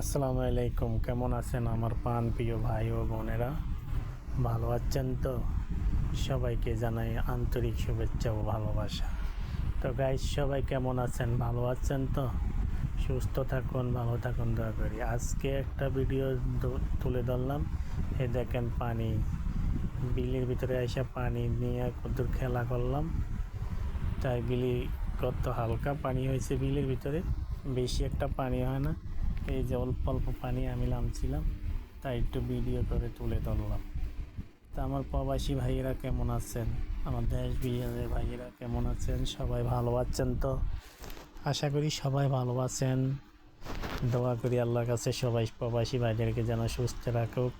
আসসালামু আলাইকুম। কেমন আছেন আমার পান প্রিয় ভাই ও বোনেরা? ভালো আছেন তো? সবাইকে জানাই আন্তরিক শুভেচ্ছা ও ভালোবাসা। তো গাইজ সবাই কেমন আছেন? ভালো আছেন তো? সুস্থ থাকুন, ভালো থাকুন, দয়া করি। আজকে একটা ভিডিও তুলে ধরলাম। এই দেখেন পানি। বিলের ভিতরে এসে পানি নিয়ে কত খেলা করলাম। তাই বিলি কত হালকা পানি হয়েছে বিলের ভিতরে। বেশি একটা পানি হয় না। এই যে অল্প অল্প পানি আমি নামছিলাম, তাই একটু ভিডিও করে তুলে ধরলাম। তা আমার প্রবাসী ভাইয়েরা কেমন আছেন? আমার দেশ বিহারের ভাইয়েরা কেমন আছেন? সবাই ভালো আছেন তো? আশা করি সবাই ভালো আছেন। দোয়া করি আল্লাহর কাছে সবাই প্রবাসী ভাইদেরকে যেন সুস্থ রাখুক।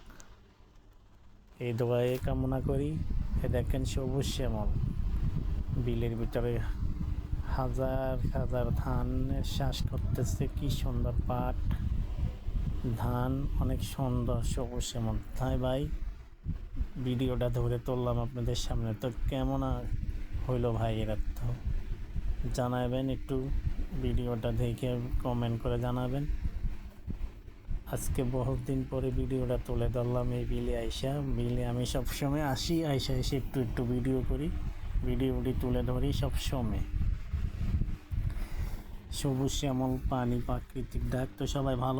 এই দোয়ায় কামনা করি। এ দেখেন সবুজ শ্যামল। বিলের ভিতরে হাজার হাজার ধানের শ্বাস করতেছে, কি সুন্দর পাট। ধান অনেক সুন্দর, সবুজ এমন তাই ভাই, ভিডিওটা ধরে তুললাম আপনাদের সামনে। তো কেমন হইল ভাই এরা তো জানাবেন একটু, ভিডিওটা দেখে কমেন্ট করে জানাবেন। আজকে বহুত দিন পরে ভিডিওটা তুলে ধরলাম এই বিলে আইসা। বিলে আমি সবসময় আসি, আইসা এসে একটু একটু ভিডিও করি। ভিডিওটি তুলে ধরি সবসময়। সবুজ শ্যামল পানি প্রাকৃতিক ডাক তো সবাই ভালো।